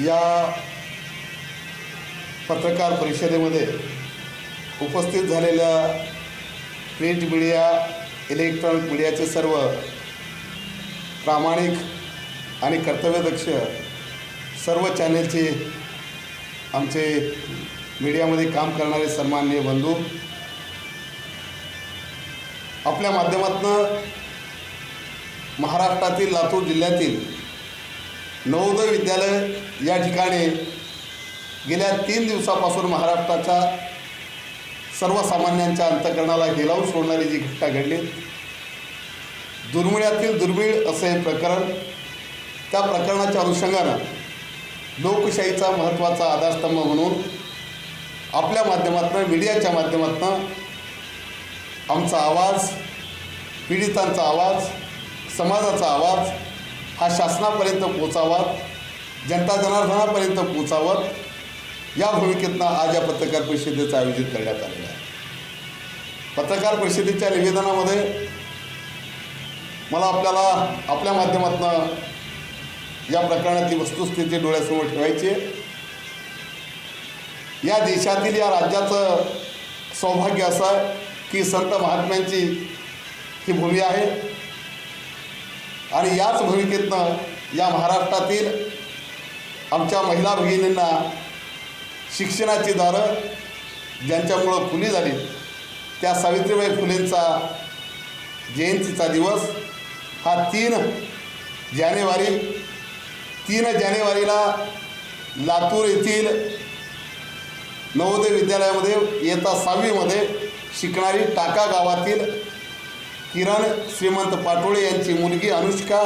या पत्रकार परिषदेमध्ये उपस्थित झालेल्या प्रिंट मीडिया इलेक्ट्रॉनिक मीडियाचे सर्व प्रामाणिक आणि कर्तव्यदक्ष सर्व चॅनेलचे आमचे मीडियामध्ये काम करणारे सन्माननीय बंधू आपल्या माध्यमातून महाराष्ट्रातील लातूर जिल्ह्यातील नवोदय विद्यालय या ठिकाणी गेल्या तीन दिवसापासून महाराष्ट्राच्या सर्वसामान्यांच्या अंतकरणाला गेलावून सोडणारी जी घटना घडली दुर्मिळातील दुर्मिळ असं हे प्रकरण त्या प्रकरणाच्या अनुषंगानं लोकशाहीचा महत्त्वाचा आधारस्तंभ म्हणून आपल्या माध्यमातून मीडियाच्या माध्यमातून आमचा आवाज पीडितांचा आवाज समाजाचा आवाज हा शासनापर्यंत पोचावा जनता जनार्दनापर्यंत पोचावं. या भूमिकेतनं आज या पत्रकार परिषदेचं आयोजित करण्यात आलेलं आहे. पत्रकार परिषदेच्या निवेदनामध्ये मला आपल्याला आपल्या माध्यमातून या प्रकरणाची वस्तुस्थिती डोळ्यासमोर ठेवायची आहे. या देशातील या राज्याचं सौभाग्य असं आहे की संत महात्म्यांची ही भूमी आहे. आणि याच भूमिकेतनं या महाराष्ट्रातील आमच्या महिला भगिनींना शिक्षणाची दारं ज्यांच्यामुळं खुली झाली. त्या सावित्रीबाई फुलेंचा जयंतीचा दिवस हा तीन जानेवारी तीन जानेवारीला लातूर येथील नवोदय विद्यालयामध्ये येता सहावीमध्ये शिकणारी टाका गावातील किरण श्रीमंत पाटोळे यांची मुलगी अनुष्का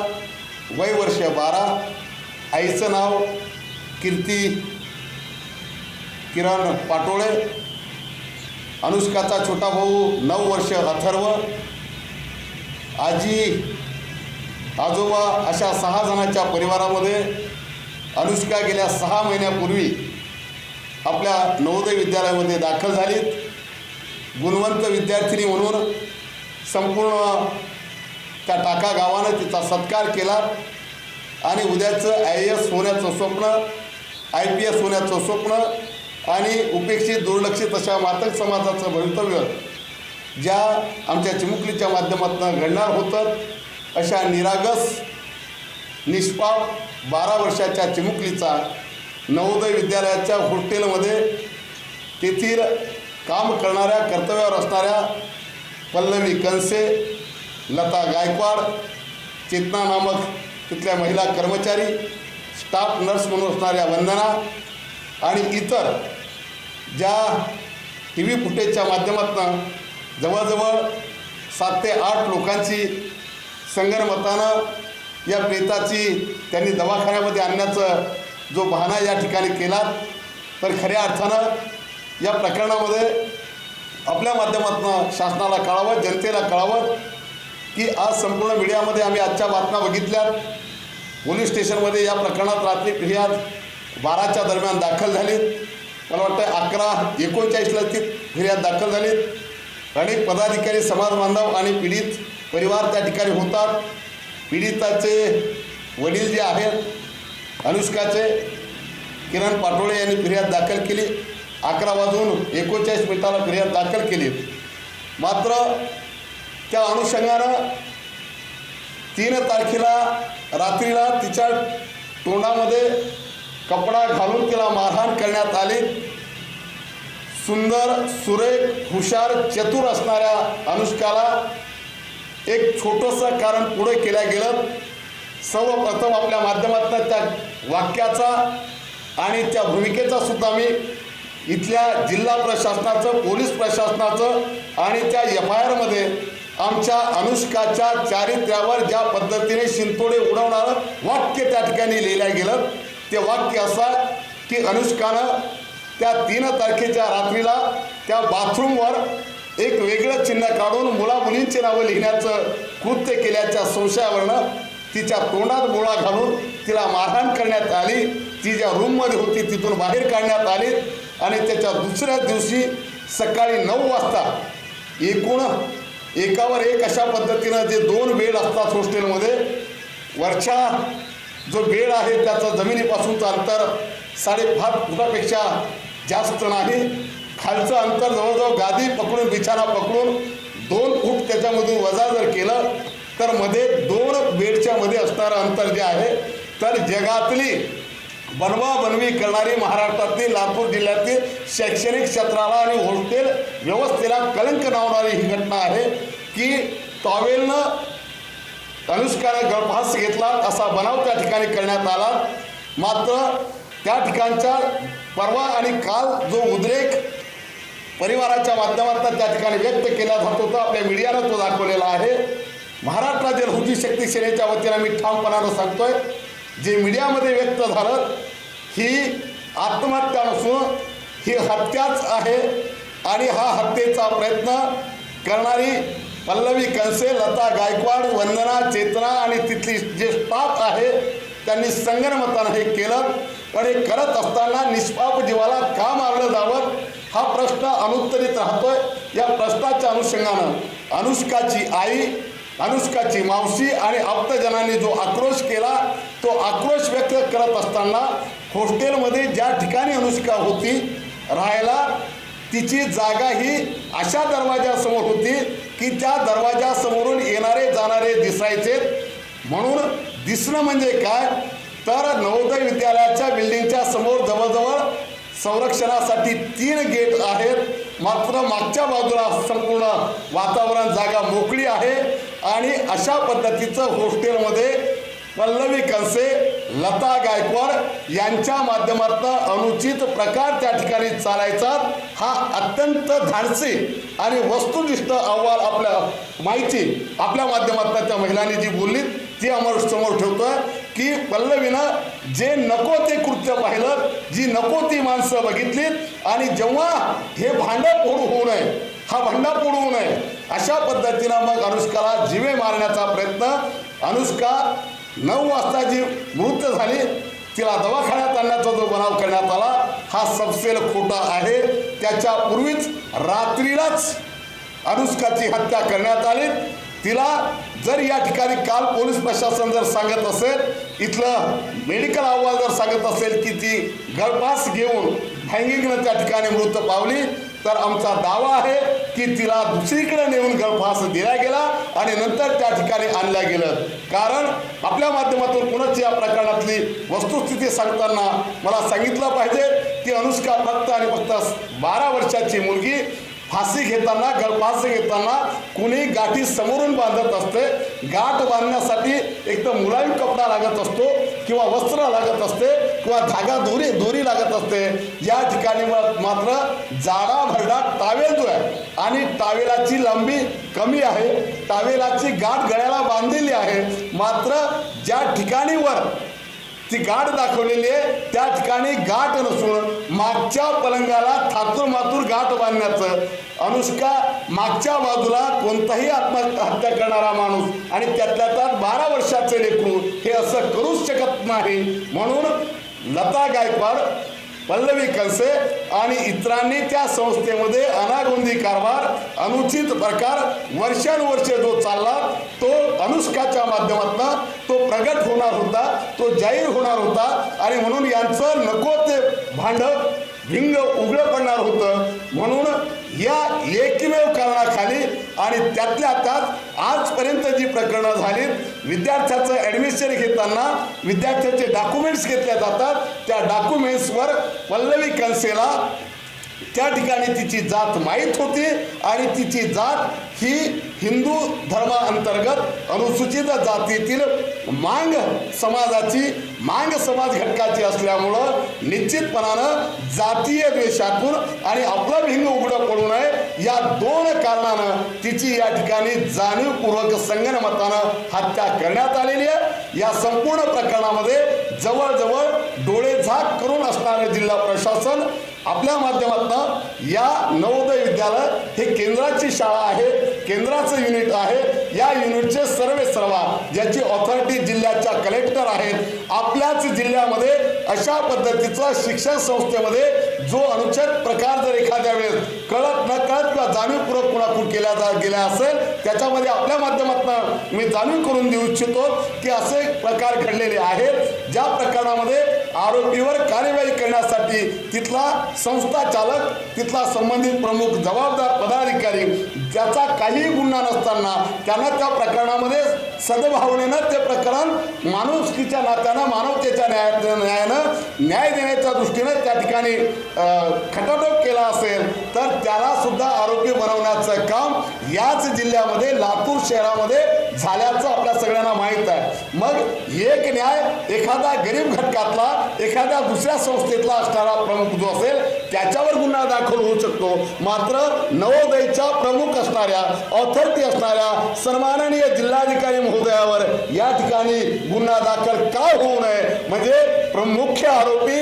वय वर्ष बारा. आईचं नाव कीर्ती किरण पाटोळे अनुष्काचा छोटा भाऊ नऊ वर्ष अथर्व आजी आजोबा अशा सहा जणांच्या परिवारामध्ये अनुष्का गेल्या सहा महिन्यापूर्वी आपल्या नवोदय विद्यालयामध्ये दाखल झालीत. गुणवंत विद्यार्थिनी म्हणून संपूर्ण त्या टाका गावानं तिचा सत्कार केला आणि उद्याचं आय एस होण्याचं स्वप्न आय पी एस होण्याचं स्वप्न आणि उपेक्षित दुर्लक्षित अशा मातक समाजाचं भवितव्य ज्या आमच्या चिमुकलीच्या माध्यमातून घडणार होतं अशा निरागस निष्पाप बारा वर्षाच्या चिमुकलीचा नवोदय विद्यालयाच्या हॉस्टेलमध्ये तेथील काम करणाऱ्या कर्तव्यावर असणाऱ्या पल्लवी कनसे लता गायकवाड चेतना नामक तिथल्या महिला कर्मचारी स्टाफ नर्स म्हणून असणाऱ्या वंदना आणि इतर ज्या टी व्ही फुटेजच्या माध्यमातून जवळजवळ सात ते आठ लोकांची संगणमतानं या प्रेताची त्यांनी दवाखान्यामध्ये आणण्याचं जो बहाणा या ठिकाणी केला तर खऱ्या अर्थानं या प्रकरणामध्ये आपल्या माध्यमातून शासनाला कळावं जनतेला कळावं की आज संपूर्ण मीडियामध्ये आम्ही आजच्या बातम्या बघितल्यात. पोलीस स्टेशनमध्ये या प्रकरणात रात्री फिर्याद बाराच्या दरम्यान दाखल झालीत. मला वाटतं अकरा एकोणचाळीसला ती फिर्याद दाखल झालीत. अनेक पदाधिकारी समाज बांधव आणि पीडित परिवार त्या ठिकाणी होतात. पीडिताचे वडील जे आहेत अनुष्काचे किरण पाटोळे यांनी फिर्याद दाखल केली. अकरा वाजून एकोणचाळीस मिनिटाला फिर्याद दाखल केली. मात्र त्या अनुषंगानं तीन तारखेला रात्रीला तिच्या तोंडामध्ये कपडा घालून तिला मारहाण करण्यात आली. सुंदर सुरेख हुशार चतुर असणाऱ्या अनुष्काला एक छोटंसं कारण पुढे केल्या गेलं. सर्वप्रथम आपल्या माध्यमातून त्या वाक्याचा आणि त्या भूमिकेचा सुद्धा मी इथल्या जिल्हा प्रशासनाचं पोलीस प्रशासनाचं आणि त्या एफ आय आरमध्ये आमच्या अनुष्काच्या चारित्र्यावर ज्या पद्धतीने शिंतोडे उडवणारं वाक्य त्या ठिकाणी लिहिलं गेलं ते वाक्य असं की अनुष्कानं त्या तीन तारखेच्या रात्रीला त्या बाथरूमवर एक वेगळं चिन्ह काढून मुला मुलींची नावं लिहिण्याचं कृत्य केल्याच्या संशयावरनं तिच्या तोंडात गोळा घालून तिला मारहाण करण्यात आली. ती ज्या रूममध्ये होती तिथून बाहेर काढण्यात आली आणि त्याच्या दुसऱ्या दिवशी सकाळी नऊ वाजता एकूण एकावर एक अशा पद्धतीनं जे दोन बेड असतात हॉस्टेलमध्ये वरच्या जो बेड आहे त्याचं जमिनीपासूनचं अंतर साडेपाच फुटापेक्षा जास्त नाही. खालचं अंतर जवळजवळ गादी पकडून बिछाना पकडून दोन फूट त्याच्यामधून वजा जर केलं तर मध्ये दोन बेडच्या मध्ये असणारं अंतर जे आहे तर जगातली बनवा बनवी करणारी महाराष्ट्रातली लातूर जिल्ह्यातील शैक्षणिक क्षेत्राला आणि हॉस्टेल व्यवस्थेला कलंक लावणारी ही घटना आहे. की टॉवेलनं अनुष्कानं गळफास घेतला असा बनाव त्या ठिकाणी करण्यात आला. मात्र त्या ठिकाणच्या परवा आणि काल जो उद्रेक परिवाराच्या माध्यमातून त्या ठिकाणी व्यक्त केला जात होता आपल्या मीडियानं तो दाखवलेला आहे. महाराष्ट्र राज्य शक्ती सेनेच्या वतीनं मी ठामपणानं सांगतोय जे मीडियामध्ये व्यक्त झालं ही आत्महत्या नसून ही हत्याच आहे आणि हा हत्येचा प्रयत्न करणारी पल्लवी कंसे लता गायकवाड वंदना चेतना आणि तिथली जे स्टाफ आहे त्यांनी संगणमतानं हे केलं. पण हे करत असताना निष्पाप जीवाला का मारलं जावं? हा प्रश्न अनुत्तरित राहतोय. या प्रश्नाच्या अनुषंगानं अनुष्काची आई अनुष्काची मावशी आणि आप्तजनांनी जो आक्रोश केला तो आक्रोश व्यक्त करत असताना हॉस्टेलमध्ये ज्या ठिकाणी अनुष्का होती राहायला तिची जागा ही अशा दरवाजासमोर होती की त्या दरवाजासमोरून येणारे जाणारे दिसायचे. म्हणून दिसणं म्हणजे काय? तर नवोदय विद्यालयाच्या बिल्डिंगच्या समोर जवळजवळ संरक्षणासाठी तीन गेट आहेत. मात्र मागच्या बाजूला संपूर्ण वातावरण जागा मोकळी आहे आणि अशा पद्धतीचं हॉस्टेलमध्ये पल्लवी कंसे लता गायकवाड यांच्या माध्यमातून अनुचित प्रकार त्या ठिकाणी चालायचा हा अत्यंत धाडसी आणि वस्तुनिष्ठ अहवाल आपल्या माहिती आपल्या माध्यमातून त्या महिलांनी जी बोलली ती आम्हाला समोर ठेवतोय की पल्लवीनं जे नको ते कृत्य पाहिलं जी नको ती माणसं बघितलीत आणि जेव्हा हे भांडं पोडू होऊ नये हा भांडा पोडू होऊ नये अशा पद्धतीनं मग अनुष्काला जिवे मारण्याचा प्रयत्न अनुष्का नऊ वाजता जी मृत झाली तिला दवाखान्यात आणण्याचा जो बनाव करण्यात आला हा सबसेल खोटा आहे. त्याच्यापूर्वीच रात्रीलाच अनुष्काची हत्या करण्यात आली. तिला जर या ठिकाणी काल पोलीस प्रशासन जर सांगत असेल इथलं मेडिकल अहवाल जर सांगत असेल की ती गळपास घेऊन हँगिंगनं त्या ठिकाणी मृत पावली तर आमचा दावा आहे की तिला दुसरीकडे नेऊन गळफास दिला गेला आणि नंतर त्या ठिकाणी आणल्या गेलं. कारण आपल्या माध्यमातून पुनच या प्रकरणातली वस्तुस्थिती सांगताना मला सांगितलं पाहिजे की अनुष्का फक्त आणि फक्त बारा वर्षाची मुलगी फाशी घेताना गळफास घेताना कुणी गाठी समोरून बांधत असते गाठ बांधण्यासाठी एक तर मुलायम कपडा लागत असतो किंवा वस्त्र लागत असते किंवा धागा दोरी दोरी लागत असते. या ठिकाणी मात्र जाडा भरडा टावेल जो आहे आणि टावेलाची लांबी कमी आहे. टावेलाची गाठ गळ्याला बांधलेली आहे. मात्र ज्या ठिकाणी वर ती गाठ दाखवलेली आहे. त्या ठिकाणी गाठ नसून मागच्या पलंगाला थातूर मातूर गाठ बांधण्याचं. अनुष्का मागच्या बाजूला कोणताही आत्महत्या करणारा माणूस आणि त्यातल्या त्यात बारा वर्षाचे लेकरू हे असं करूच शकत नाही. म्हणून लता गायकवाड पल्लवी कलसे आणि इतरांनी त्या संस्थेमध्ये अनागोंदी कारभार अनुचित प्रकार वर्षानुवर्षे जो चालला तो अनुष्काच्या माध्यमातून तो प्रगट होणार होता तो जाहीर होणार होता आणि म्हणून यांचं नको ते भांड भिंग उघडं पडणार होतं. म्हणून या एकमेव आणि त्यातल्या त्यात आजपर्यंत जी प्रकरणं झालीत विद्यार्थ्याचं ॲडमिशन घेताना विद्यार्थ्याचे डॉक्युमेंट्स घेतल्या जातात. त्या डॉक्युमेंट्सवर पल्लवी कन्सेला त्या ठिकाणी तिची जात माहीत होती आणि तिची जात ही हिंदू धर्माअंतर्गत अनुसूचित जातीतील मांग समाजाची मांग समाज घटकाची असल्यामुळं निश्चितपणानं जातीय द्वेषातून आणि आपलं भिंग उघडं पडू नये या दोन कारणानं तिची या ठिकाणी जाणीवपूर्वक संगणमतानं हत्या करण्यात आलेली आहे. या संपूर्ण प्रकरणामध्ये जवळजवळ डोळेझाक करून असणारे जिल्हा प्रशासन आपल्या माध्यमातून या नवोदय विद्यालय हे केंद्राची शाळा आहे केंद्राचं युनिट आहे. या युनिटचे सर्वे सर्वा ज्याची ऑथॉरिटी जिल्ह्याच्या कलेक्टर आहेत आपल्याच जिल्ह्यामध्ये अशा पद्धतीचा शिक्षण संस्थेमध्ये जो अनुच्छेद प्रकार जर एखाद्या वेळेस कळत न कळत किंवा जाणीवपूर्वक कुणाकडून केल्या जा गेल्या असेल त्याच्यामध्ये आपल्या माध्यमातून मी जाणून करून देऊ इच्छितो की असे प्रकार घडलेले आहेत ज्या प्रकरणामध्ये आरोपीवर कार्यवाही करण्यासाठी तिथला संस्था चालक तिथला संबंधित प्रमुख जबाबदार पदाधिकारी ज्याचा काहीही गुन्हा नसताना त्यांना त्या प्रकरणामध्ये सद्भावनेनं ते प्रकरण माणुसकीच्या नात्यानं मानवतेच्या न्याय न्यायानं न्याय देण्याच्या दृष्टीनं त्या ठिकाणी खटाटोप केला असेल तर त्याला सुद्धा आरोपी बनवण्याचं काम याच जिल्ह्यामध्ये लातूर शहरामध्ये झाल्याचं आपल्या सगळ्यांना माहीत आहे. मग एक न्याय एखादा गरीब घटकातला एखाद्या दुसऱ्या संस्थेतला असणारा प्रमुख जो असेल त्याच्यावर गुन्हा दाखल होऊ शकतो. मात्र नवोदयच्या प्रमुख असणाऱ्या ऑथॉरिटी असणाऱ्या सन्माननीय जिल्हाधिकारी महोदयावर या ठिकाणी गुन्हा दाखल का होऊ नये? म्हणजे प्रमुख आरोपी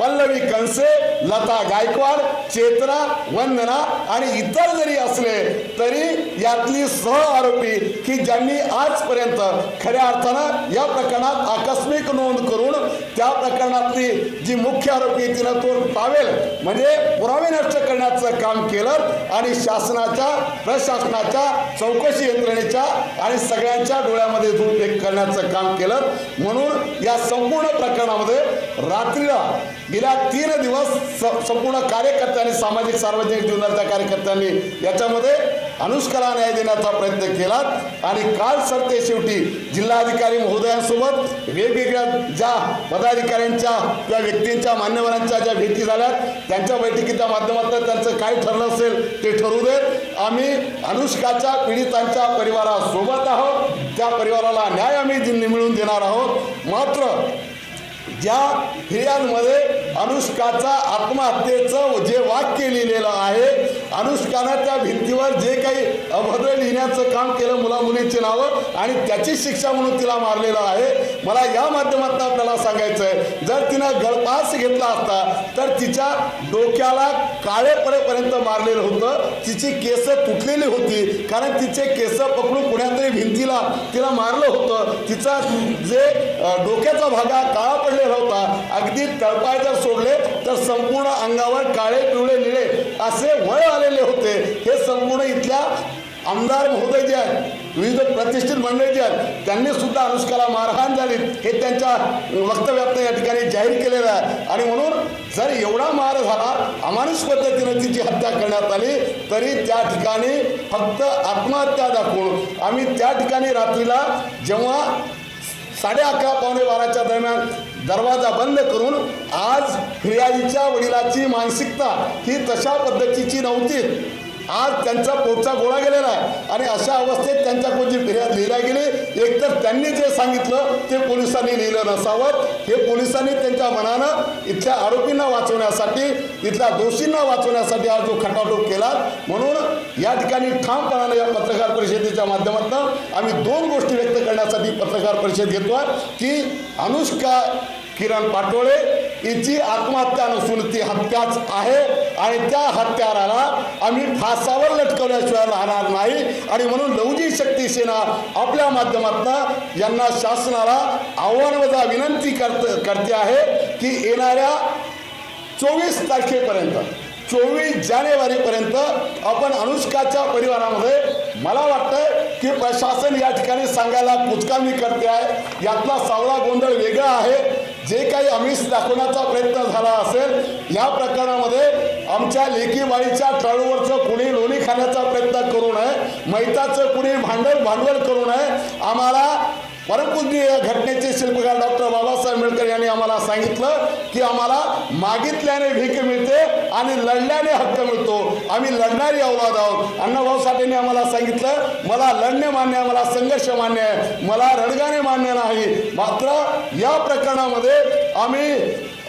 पल्लवी कंसे लता गायकवाड चेतना वंदना आणि इतर जरी असले तरी यातली सह आरोपी की ज्यांनी आजपर्यंत खऱ्या अर्थानं या प्रकरणात आकस्मिक नोंद करून त्या प्रकरणातली जी मुख्य आरोपी तिनं तो टावेल म्हणजे पुरावे नष्ट करण्याचं काम केलं आणि शासनाच्या प्रशासनाच्या चौकशी यंत्रणेच्या आणि सगळ्यांच्या डोळ्यामध्ये धूप करण्याचं काम केलं. म्हणून या संपूर्ण प्रकरणामध्ये रात्रीला गेल्या तीन दिवस स- संपूर्ण कार्यकर्त्यांनी सामाजिक सार्वजनिक जीवनाच्या कार्यकर्त्यांनी याच्यामध्ये अनुष्काला न्याय देण्याचा प्रयत्न केला. आणि काल सरते शेवटी जिल्हाधिकारी महोदयांसोबत वेगवेगळ्या ज्या पदाधिकाऱ्यांच्या किंवा व्यक्तींच्या मान्यवरांच्या ज्या भेटी झाल्यात त्यांच्या बैठकीच्या माध्यमातून त्यांचं काय ठरलं असेल ते ठरू देत. आम्ही अनुष्काच्या पीडितांच्या परिवारासोबत आहोत. त्या परिवाराला न्याय आम्ही मिळून मिळवून देणार आहोत. मात्र ज्या फिर्यादमध्ये अनुष्काचा आत्महत्येचं जे वाक्य लिहिलेलं आहे अनुष्कानं त्या भिंतीवर जे काही अभद्र लिहिण्याचं काम केलं मुला मुलींची नावं आणि त्याची शिक्षा म्हणून तिला मारलेलं आहे. मला या माध्यमातून आपल्याला सांगायचं आहे जर तिनं गळपास घेतला असता तर तिच्या डोक्याला काळे पडेपर्यंत मारलेलं होतं. तिची केस तुटलेली होती कारण तिचे केस पकडून कुण्यातरी भिंतीला तिला मारलं होतं. तिचा जे डोक्याचा भागा काळा पडलेला होता अगदी तळपायचा सोडले तर संपूर्ण अंगावर काळे पिवळे निळे असे वळ आलेले होते. हे संपूर्ण इथल्या आमदार महोदय जे आहेत विविध प्रतिष्ठित मंडळी जे आहेत. त्यांनी सुद्धा अनुष्काला मारहाण झाली. हे त्यांच्या वक्तव्यातनं या ठिकाणी जाहीर केलेलं आहे. आणि म्हणून जर एवढा मार झाला अमानुष पद्धतीनं तिची हत्या करण्यात आली तरी त्या ठिकाणी फक्त आत्महत्या दाखवून आम्ही त्या ठिकाणी रात्रीला जेव्हा साडे अकरा पावणे बाराच्या दरम्यान दरवाजा बंद करून आज फिर्यादीच्या वडिलाची मानसिकता ही तशा पद्धतीची नव्हती. आज त्यांचा पोटचा गोळा गेलेला आहे. आणि अशा अवस्थेत त्यांच्या कोणती फिर्याद लिहिल्या गेली? एकतर त्यांनी जे सांगितलं ते पोलिसांनी लिहिलं नसावं. हे पोलिसांनी त्यांच्या मनानं इथल्या आरोपींना वाचवण्यासाठी इथल्या दोषींना वाचवण्यासाठी आज जो खटाटोप केला. म्हणून या ठिकाणी ठामपणाने या पत्रकार परिषदेच्या माध्यमातून आम्ही दोन गोष्टी व्यक्त करण्यासाठी पत्रकार परिषद घेतो की अनुष्का किरण पाटोळे हिची आत्महत्या नसून ती हत्याच आहे आणि त्या हत्याराला आम्ही फासावर लटकवल्याशिवाय राहणार नाही. आणि म्हणून लवजी शक्ती सेना आपल्या माध्यमातून यांना शासनाला आव्हानवजा विनंती करत करते आहे की येणाऱ्या चोवीस तारखेपर्यंत चोवीस जानेवारीपर्यंत आपण अनुष्काच्या परिवारामध्ये मला वाटतं की प्रशासन या ठिकाणी सांगायला कुचकामी करते आहे. यातला सावळा गोंधळ वेगळा आहे. जे काही आमिष दाखवण्याचा प्रयत्न झाला असेल या प्रकरणामध्ये आमच्या लेखी बाळीच्या कुणी लोणी खाण्याचा प्रयत्न करू नये मैताचं कुणी भांडवल भांडवल करू नये आम्हाला परमपूज्य या घटनेचे शिल्पकार डॉक्टर बाबासाहेब आंबेडकर यांनी आम्हाला सांगितलं की आम्हाला मागितल्याने भीक मिळते आणि लढल्याने हक्क मिळतो. आम्ही लढणारी अवलाद आहोत. अण्णाभाऊ साठेंनी आम्हाला सांगितलं मला लढणे मान्य आहे मला संघर्ष मान्य आहे मला रडगाणे मान्य नाही. मात्र या प्रकरणामध्ये आम्ही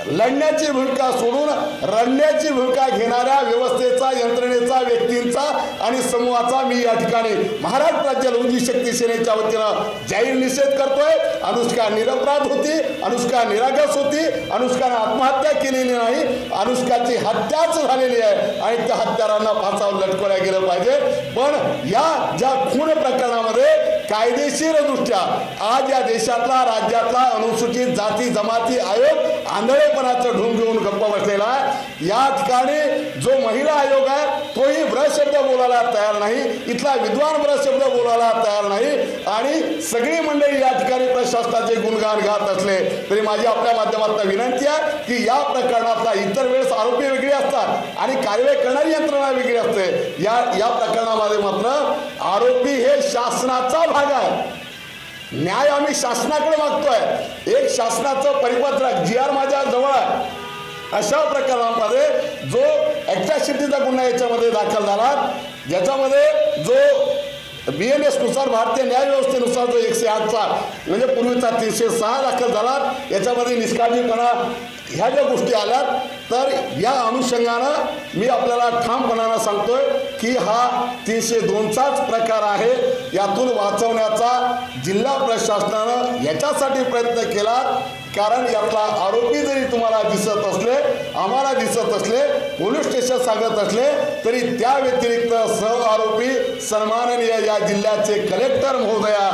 लढण्याची भूमिका सोडून रडण्याची भूमिका घेणाऱ्या व्यवस्थेचा यंत्रणेचा व्यक्तींचा आणि समूहाचा मी या ठिकाणी महाराष्ट्र राज्य लघुजी शक्ती सेनेच्या वतीनं जाहीर निषेध करतोय. अनुष्का निरपराध होती अनुष्का निरागस होती अनुष्कानं आत्महत्या केलेली नाही. अनुष्काची हत्याच झालेली आहे आणि त्या हत्यारांना फासावर लटकवल्या गेलं पाहिजे. पण या ज्या खून प्रकरणामध्ये कायदेशीर दृष्ट्या आज या देशातला राज्यातला अनुसूचित जाती जमाती आयोग आंधळेपणाचं ढोंग घेऊन गप्प बसलेला आहे. या ठिकाणी जो महिला आयोग आहे तोही ब्रशब्द बोलायला तयार नाही. इथला विद्वान ब्रशब्द बोलायला तयार नाही. आणि सगळी मंडळी या ठिकाणी प्रशासनाचे गुणगान गात असले तरी माझी आपल्या माध्यमातून विनंती आहे की या प्रकरणातला इतर वेळेस आरोपी वेगळे असतात आणि कारवाई करणारी यंत्रणा वेगळी असते. या या प्रकरणामध्ये मात्र आरोपी हे शासनाचा भाग आहे. न्याय आम्ही शासनाकडे मागतोय. एक शासनाचं परिपत्रक जी आर माझ्या जवळ आहे. अशा प्रकरणामध्ये जो ॲट्रॅसिटीचा गुन्हा याच्यामध्ये दाखल झाला ज्याच्यामध्ये जो बी एन एसनुसार भारतीय न्याय व्यवस्थेनुसार जो एकशे आठचा म्हणजे पूर्वीचा तीनशे सहा दाखल झाला याच्यामध्ये निष्काळजीपणा ह्या ज्या गोष्टी आल्यात तर या अनुषंगानं मी आपल्याला ठामपणानं सांगतोय की हा तीनशे दोनचाच प्रकार आहे. यातून वाचवण्याचा जिल्हा प्रशासनानं याच्यासाठी प्रयत्न केला कारण यातला आरोपी जरी तुम्हाला दिसत असले आम्हाला दिसत असले पोलीस स्टेशन सांगत असले तरी त्या व्यतिरिक्त सह आरोपी सन्माननीय या जिल्ह्याचे कलेक्टर महोदया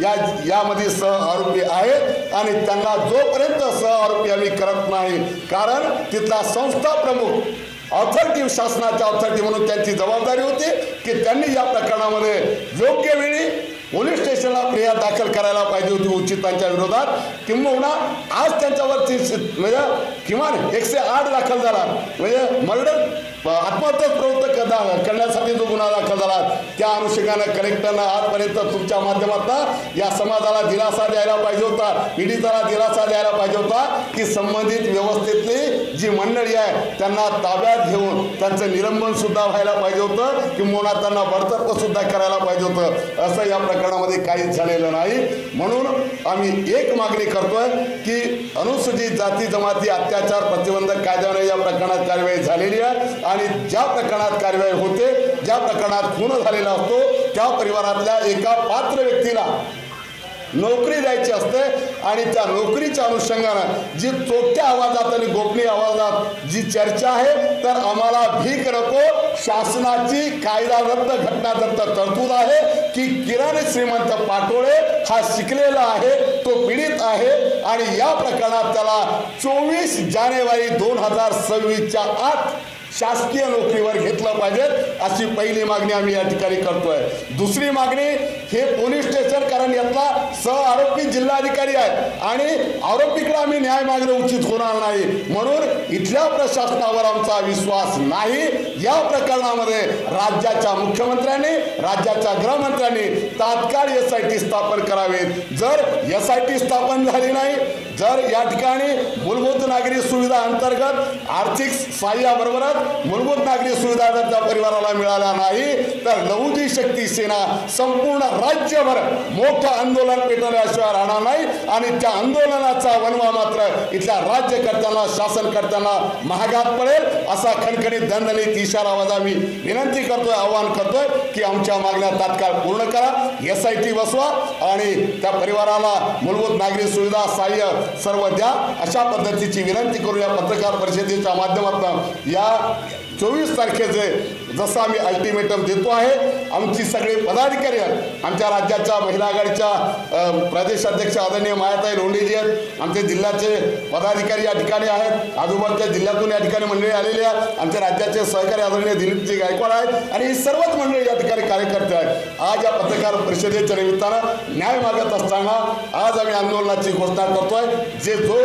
या यामध्ये सह आरोपी आहेत आणि त्यांना जोपर्यंत सह आरोपी आम्ही करत नाही कारण तिथला संस्था प्रमुख ऑथॉरिटी शासनाच्या ऑथॉरिटी म्हणून त्यांची जबाबदारी होती की त्यांनी या प्रकरणामध्ये योग्य वेळी पोलीस स्टेशनला प्रिया दाखल करायला पाहिजे होती उचितांच्या विरोधात. किंबहुना आज त्यांच्यावरती म्हणजे किमान एकशे आठ दाखल झाला. म्हणजे मर्डर आत्महत्याच प्रवृत्त कदा करण्यासाठी जो गुन्हा दाखल झाला त्या अनुषंगानं कलेक्टरनं आजपर्यंत तुमच्या माध्यमातून या समाजाला दिलासा द्यायला पाहिजे होता पीडिताला दिलासा द्यायला पाहिजे होता की संबंधित व्यवस्थेतली जी मंडळी आहे त्यांना ताब्यात घेऊन त्यांचं निलंबन सुद्धा व्हायला पाहिजे होतं किंवा त्यांना बडतर्फ सुद्धा करायला पाहिजे होतं असं या प्रकरणामध्ये काहीच झालेलं नाही. म्हणून आम्ही एक मागणी करतोय की अनुसूचित जाती जमाती अत्याचार प्रतिबंधक कायद्याने या प्रकरणात कारवाई झालेली आहे. आणि ज्या प्रकरणात कार्यवाही होते ज्या प्रकरणात खून झालेला असतो त्या परिवारातल्या एका पात्र व्यक्तीला नोकरी द्यायची असते आणि त्या नोकरीच्या अनुषंगानं जी चोट्या आवाजात आणि गोपनीय आवाजात जी चर्चा आहे तर आम्हाला भीक नको. शासनाची कायदादत्त घटनादत्त तरतूद आहे की किरण श्रीमंत पाटोळे हा शिकलेला आहे तो पीडित आहे आणि या प्रकरणात त्याला चोवीस जानेवारी दोन हजार सव्वीसच्या आत शासकीय नोकरीवर घेतलं पाहिजेत अशी पहिली मागणी आम्ही या ठिकाणी करतोय. दुसरी मागणी हे पोलीस स्टेशन कारण यातला सह आरोपी जिल्हाधिकारी आहे आणि आरोपीकडे आम्ही न्याय मागणं उचित होणार नाही. म्हणून इथल्या प्रशासनावर आमचा विश्वास नाही. या प्रकरणामध्ये राज्याच्या मुख्यमंत्र्यांनी राज्याच्या गृहमंत्र्यांनी तात्काळ एस आय टी स्थापन करावेत. जर एस आय टी स्थापन झाली नाही जर या ठिकाणी मूलभूत नागरी सुविधा अंतर्गत आर्थिक सहाय्याबरोबरच मूलभूत नागरी सुविधा जर त्या परिवाराला मिळाल्या नाही तर लहुजी शक्ती सेना संपूर्ण राज्यभर मोठं आंदोलन पेटवल्याशिवाय राहणार नाही. आणि त्या आंदोलनाचा वनवा मात्र इथल्या राज्यकर्त्यांना शासनकर्त्यांना महागात पडेल असा खणखणीत दणदणीत इशारा आवाज मी विनंती करतोय आवाहन करतोय की आमच्या मागण्या तात्काळ पूर्ण करा. एस आय टी बसवा आणि त्या परिवाराला मूलभूत नागरी सुविधा सहाय्य सर्व द्या. अशा पद्धतीची विनंती करू या पत्रकार परिषदेच्या माध्यमातून. या चोवीस तारखेचे जसं आम्ही अल्टिमेटम देतो आहे आमची सगळे पदाधिकारी आहेत. आमच्या राज्याच्या महिला आघाडीच्या प्रदेशाध्यक्ष आदरणीय मायाताई लोंढेजी आहेत. आमचे जिल्ह्याचे पदाधिकारी या ठिकाणी आहेत. आजूबाजूच्या जिल्ह्यातून या ठिकाणी मंडळी आलेली आहेत. आमच्या राज्याचे सहकारी आदरणीय दिलीपजी गायकवाड आहेत. आणि ही सर्वच मंडळी या ठिकाणी कार्यकर्ते आहेत. आज या पत्रकार परिषदेच्या निमित्तानं न्याय मागत असताना आज आम्ही आंदोलनाची घोषणा करतोय. जे जो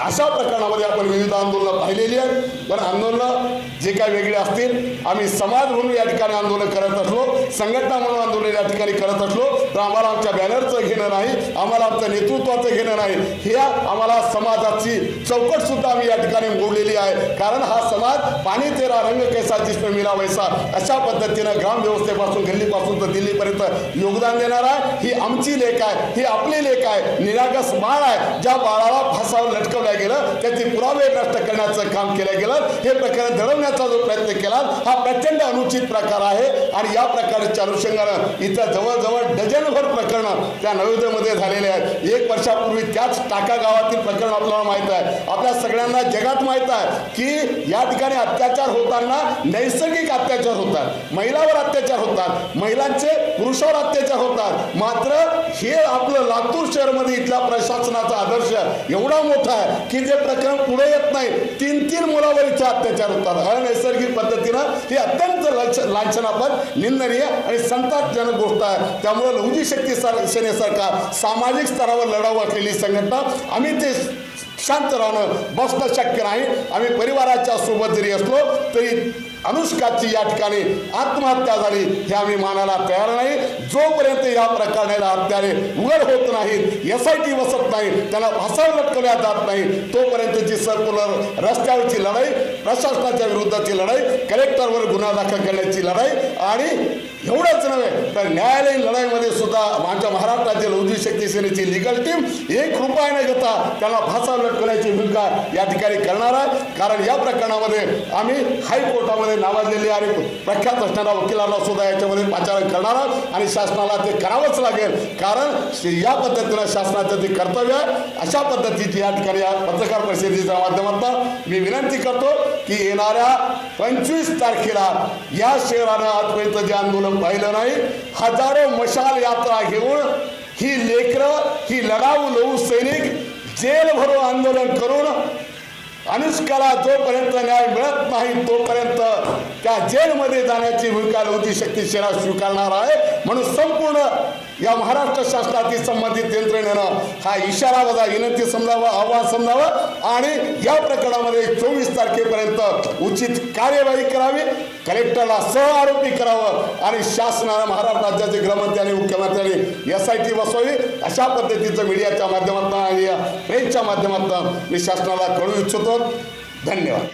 अशा प्रकरणामध्ये आपण विविध आंदोलनं पाहिलेली आहेत. पण आंदोलनं जे काही वेगळे असतील आम्ही समाज म्हणून या ठिकाणी आंदोलन करत असलो संघटना म्हणून आंदोलन या ठिकाणी करत असलो तर आम्हाला आमच्या बॅनरचं घेणं नाही आम्हाला आमचं नेतृत्वाचं घेणं नाही. हे आम्हाला समाजाची चौकट सुद्धा आम्ही या ठिकाणी मोडलेली आहे. कारण हा समाज पाणी तेरा रंग कैसा जिष्ण मिला वैसा अशा पद्धतीनं ग्रामव्यवस्थेपासून गल्लीपासून तर दिल्लीपर्यंत योगदान देणार आहे. ही आमची लेख आहे ही आपली लेख आहे. निरागस बाळ आहे. ज्या बाळाला फासावर लटकवल्या गेलं त्याचे पुरावे नष्ट करण्याचं काम केलं गेलं. हे प्रकरण दडवण्याचा जो प्रयत्न केला हा प्रचंड अनुचित प्रकार आहे. आणि या प्रकारच्या अनुषंगानं इथं जवळजवळ डझनभर प्रकरणं त्या नवोदयमध्ये झालेले आहेत. एक वर्षापूर्वी त्याच टाका गावातील प्रकरण आपल्याला माहीत आहे. आपल्या सगळ्यांना जगात माहीत आहे की या ठिकाणी अत्याचार होताना नैसर्गिक अत्याचार होतात. महिलावर अत्याचार होतात. महिलांचे पुरुषावर अत्याचार होतात. मात्र हे आपलं लातूर शहरमध्ये इथल्या प्रशासनाचा आदर्श एवढा मोठा आहे की जे प्रकरण पुढे येत नाही. तीन तीन मुलावर इथे अत्याचार होतात. अनैसर्गिक पद्धतीनं हे अत्यंत लांछ- लांछनापद निंदनीय आणि संतापजनक गोष्ट आहे. त्यामुळे लहुजी शक्ती सर- सेनेसारखा सामाजिक स्तरावर लढाऊ असलेली संघटना आम्ही ते शांत राहणं बसणं शक्य नाही. आम्ही परिवाराच्या सोबत जरी असलो तरी अनुष्काची या ठिकाणी आत्महत्या झाली हे आम्ही मानायला तयार नाही. जोपर्यंत या प्रकरणाला हत्यारे उघड होत नाहीत एस आय टी बसत नाही त्याला हसाव लटकवल्या जात नाही तोपर्यंतची सर्क्युलर रस्त्यावरची लढाई प्रशासनाच्या विरुद्धची लढाई कलेक्टरवर गुन्हा दाखल करण्याची लढाई आणि एवढंच नव्हे तर न्यायालयीन लढाईमध्ये सुद्धा आमच्या महाराष्ट्रातील लौजी शक्ती सेनेची लिगल टीम एक रुपया न घेता त्याला भासा लटकवण्याची भूमिका या ठिकाणी करणार आहे. कारण या प्रकरणामध्ये आम्ही हायकोर्टामध्ये नावाजलेले आणि प्रख्यात असणाऱ्या वकिलांना सुद्धा याच्यामध्ये पाचारण करणार आणि शासनाला ते करावंच लागेल. कारण या पद्धतीनं शासनाचं ते कर्तव्य आहे अशा पद्धतीची या ठिकाणी या पत्रकार परिषदेच्या माध्यमातून मी विनंती करतो की येणाऱ्या पंचवीस तारखेला या शहरानं आजपर्यंत जे आंदोलन पाहिलं नाही हजारो मशाल यात्रा घेऊन ही लेकरं ही लढाऊ लढू सैनिक जेल भरो आंदोलन करून अनुष्काला जोपर्यंत न्याय मिळत नाही तोपर्यंत त्या जेलमध्ये जाण्याची भूमिका होती शक्ती सेना स्वीकारणार आहे. म्हणून संपूर्ण या महाराष्ट्र शासनातील संबंधित यंत्रणेनं हा इशारा वजा विनंती समजावा आव्हान समजावं आणि या प्रकरणामध्ये चोवीस तारखेपर्यंत उचित कार्यवाही करावी कलेक्टरला सह आरोपी करावं आणि शासनानं महाराष्ट्र राज्याचे गृहमंत्री आणि मुख्यमंत्र्यांनी एस आय टी बसवावी अशा पद्धतीचं मीडियाच्या माध्यमातून आणि या प्रेसच्या माध्यमातून मी शासनाला कळू इच्छितो. धन्यवाद.